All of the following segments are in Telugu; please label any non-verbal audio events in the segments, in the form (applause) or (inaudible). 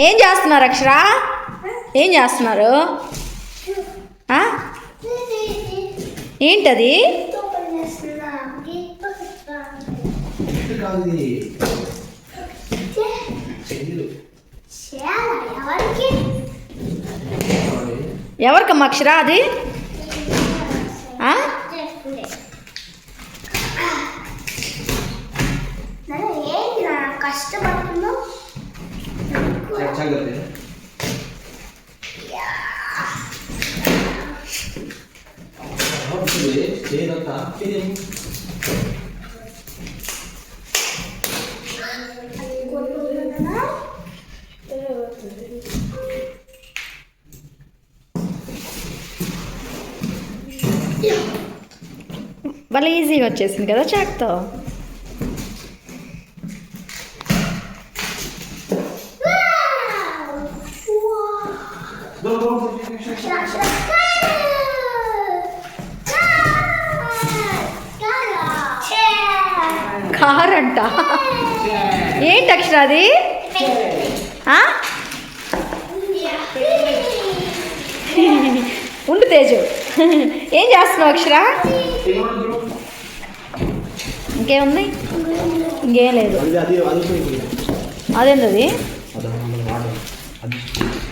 ఏం చేస్తున్నారు అక్షర ఏం చేస్తున్నారు? ఏంటది. ఎవరికమ్మా అక్షర అది ఆ? ఏంటి నా కష్టపడుతున్నావు వస్తుంది. చేయదంతా. చేయం. భలే ఈజీగా వచ్చేసింది కదా చాక్తో కార్ అంట ఏంటి అక్షర అది? ఉండు తేజు. ఏం చేస్తున్నావు అక్షర. ఇంకేముంది? ఇంకేం లేదు. అది.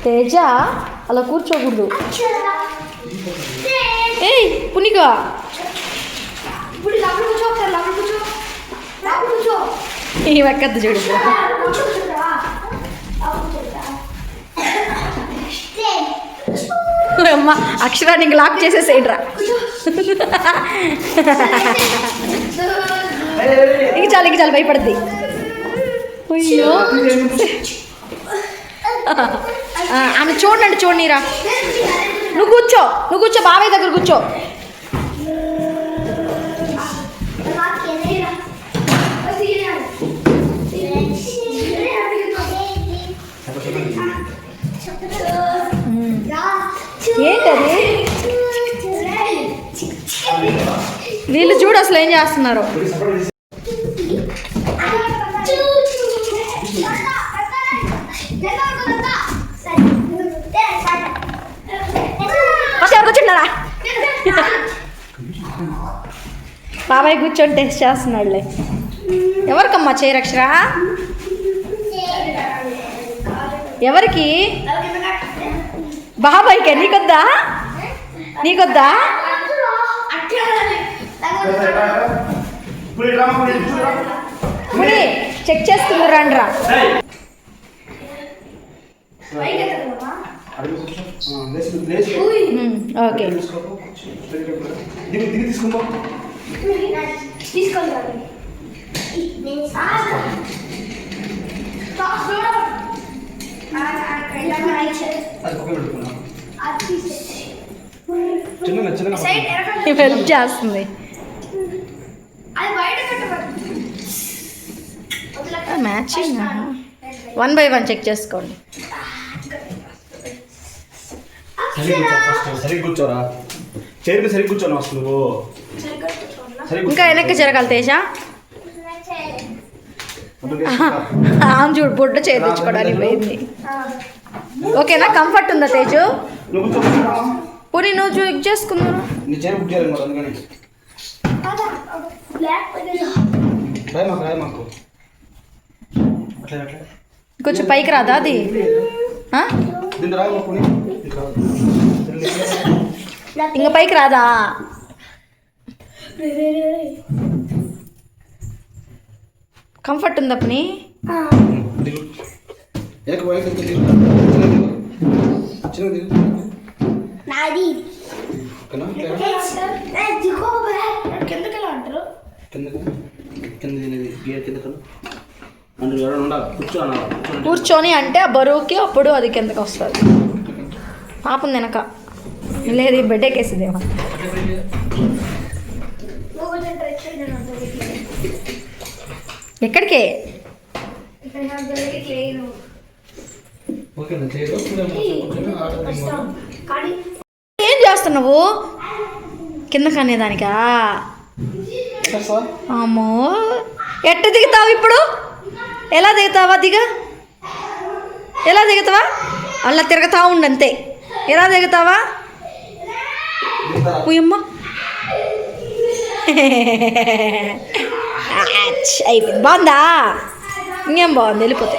తేజ అలా కూర్చోకూడదు. ఏయ్ పునిగా ఈ వెక్కద్దు చూడు. కూర్చో కూర్చోరా అమ్మ అక్షరా నీకు లాక్ చేసేసేయండిరా. ఇంక చాలు ఇంక చాలు భయపడుద్ది. అయ్యో. ఆమె చూడండి చూడనీరా నువ్వు కూర్చో నువ్వు కూర్చో బాబాయ్ దగ్గర కూర్చో. ఏంటది? వీళ్ళు చూడు అసలు ఏం చేస్తున్నారు? బాబాయ్ కూర్చొని టెస్ట్ చేస్తున్నాడులే ఎవరికమ్మా చేయరక్షరా ఎవరికి బాబాయ్కే నీకొద్దా నీకొద్దా. ముని చెక్ రండిరా. ఉమ్, ఓకే తీసుకొని హెల్ప్ చేస్తుంది. Matching one by one check చేసుకోండి. సరిగ్గా కూర్చోరా చైర్ మీద సరిగ్గా కూర్చోను అసలు ఇంకా వెనక్కి జరగాలి తేజ. ఆమె చూడు బొడ్డు చేయించుకోవడానికి పోయింది. ఓకేనా? కంఫర్ట్ ఉందా తేజు? పోనీ నువ్వు చెక్ చేసుకున్నాను అట్లా కొంచెం పైకి రాదా అది? ఇంకా పైకి రాదా? కంఫర్ట్ ఉందా పని? అంటారు? కూర్చొని అంటే ఆ బరువుకి అప్పుడు అది కిందకి వస్తుంది. పాపం వెనక లేదు బెడ్ ఎక్కేసిందేమో ఎక్కడికే? ఏం చేస్తున్నావు? కింద కనేదానికా? అమ్మో ఎట్ట దిగుతావు ఇప్పుడు? ఎలా దిగుతావా? దిగ. ఎలా దిగుతావా? అలా తిరుగుతా ఉండు అంతే ఎలా దిగుతావా? ఉయమ్మ (laughs) అయిపోయింది. బాగుందా? ఇంకేం బాగుంది? వెళ్ళిపోతే.